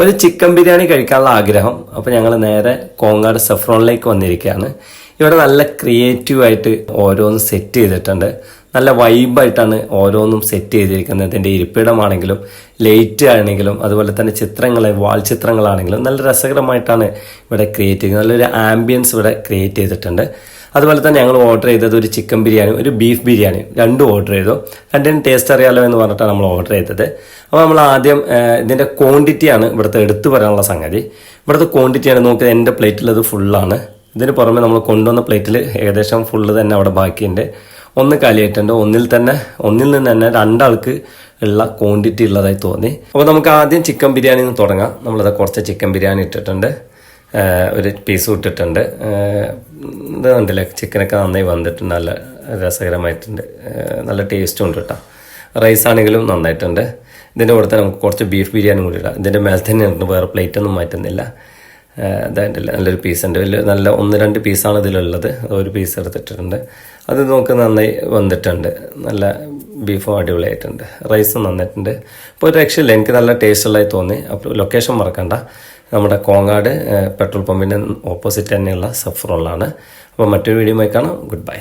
ഒരു ചിക്കൻ ബിരിയാണി കഴിക്കാനുള്ള ആഗ്രഹം. അപ്പോൾ ഞങ്ങൾ നേരെ കോങ്ങാട് സഫ്രോണിലേക്ക് വന്നിരിക്കുകയാണ് ഇവിടെ നല്ല ക്രിയേറ്റീവ് ആയിട്ട് ഓരോന്നും സെറ്റ് ചെയ്തിട്ടുണ്ട്. നല്ല വൈബായിട്ടാണ് ഓരോന്നും സെറ്റ് ചെയ്തിരിക്കുന്നത്. ഇതിന്റെ ഇരിപ്പിടമാണെങ്കിലും ലൈറ്റ് ആണെങ്കിലും അതുപോലെ തന്നെ ചിത്രങ്ങൾ വാൾ ചിത്രങ്ങളാണെങ്കിലും നല്ല രസകരമായിട്ടാണ് ഇവിടെ ക്രിയേറ്റ് ചെയ്യുന്നത്. നല്ലൊരു ആംബിയൻസ് ഇവിടെ ക്രിയേറ്റ് ചെയ്തിട്ടുണ്ട്. അതുപോലെ തന്നെ ഞങ്ങൾ ഓർഡർ ചെയ്തത് ഒരു ചിക്കൻ ബിരിയാണി ഒരു ബീഫ് ബിരിയാണി. രണ്ടും ഓർഡർ ചെയ്തു. രണ്ടിനും ടേസ്റ്റ് അറിയാലോ എന്ന് പറഞ്ഞിട്ടാണ് നമ്മൾ ഓർഡർ ചെയ്തത്. അപ്പോൾ നമ്മൾ ആദ്യം ഇതിന്റെ ക്വാണ്ടിറ്റിയാണ് ഇവിടുത്തെ എടുത്തു പറയാനുള്ള സംഗതി. ഇവിടുത്തെ ക്വാണ്ടിറ്റിയാണ് നോക്കിയത് എന്റെ പ്ലേറ്റിലത് ഫുള്ളാണ് ഇതിന് പുറമെ നമ്മൾ കൊണ്ടുവന്ന പ്ലേറ്റിൽ ഏകദേശം ഫുള്ള് തന്നെ അവിടെ ബാക്കിയുണ്ട്. ഒന്ന് കാലിയായിട്ടുണ്ട്. ഒന്നിൽ തന്നെ ഒന്നിൽ നിന്ന് തന്നെ രണ്ടാൾക്ക് ഉള്ള ക്വാണ്ടിറ്റി ഉള്ളതായി തോന്നി. അപ്പോൾ നമുക്ക് ആദ്യം ചിക്കൻ ബിരിയാണി തുടങ്ങാം. നമ്മളത് കുറച്ച് ചിക്കൻ ബിരിയാണി ഇട്ടിട്ടുണ്ട്. ഒരു പീസ് ഇട്ടിട്ടുണ്ട്. ഇത് കണ്ടില്ലേ? ചിക്കനൊക്കെ നന്നായി വന്നിട്ടുണ്ട്. നല്ല രസകരമായിട്ടുണ്ട്. നല്ല ടേസ്റ്റും ഉണ്ട് കേട്ടോ. റൈസ് ആണെങ്കിലും നന്നായിട്ടുണ്ട്. ഇതിന്റെ കൂടെ തന്നെ നമുക്ക് കുറച്ച് ബീഫ് ബിരിയാണി കൂടി ഇടാം. ഇതിന്റെ മേലെ തന്നെ ഉണ്ട്. വേറെ പ്ലേറ്റ് ഒന്നും മാറ്റുന്നില്ല. ഇതായിട്ടില്ല നല്ലൊരു പീസ് ഉണ്ട്. വലിയ നല്ല ഒന്ന് രണ്ട് പീസാണ് ഇതിലുള്ളത്. ഒരു പീസ് എടുത്തിട്ടുണ്ട്. അത് നമുക്ക് നന്നായി വന്നിട്ടുണ്ട്. നല്ല ബീഫും അടിപൊളിയായിട്ടുണ്ട്. റൈസും നന്നായിട്ടുണ്ട്. അപ്പോൾ ഒരു രക്ഷയില്ല. എനിക്ക് നല്ല ടേസ്റ്റുള്ളതായി തോന്നി. അപ്പോൾ ലൊക്കേഷൻ മറക്കണ്ട. നമ്മുടെ കോങ്ങാട് പെട്രോൾ പമ്പിന്റെ ഓപ്പോസിറ്റ് തന്നെയുള്ള സഫറുള്ളാണ് അപ്പോൾ മറ്റൊരു വീഡിയോ കാണാം. Good bye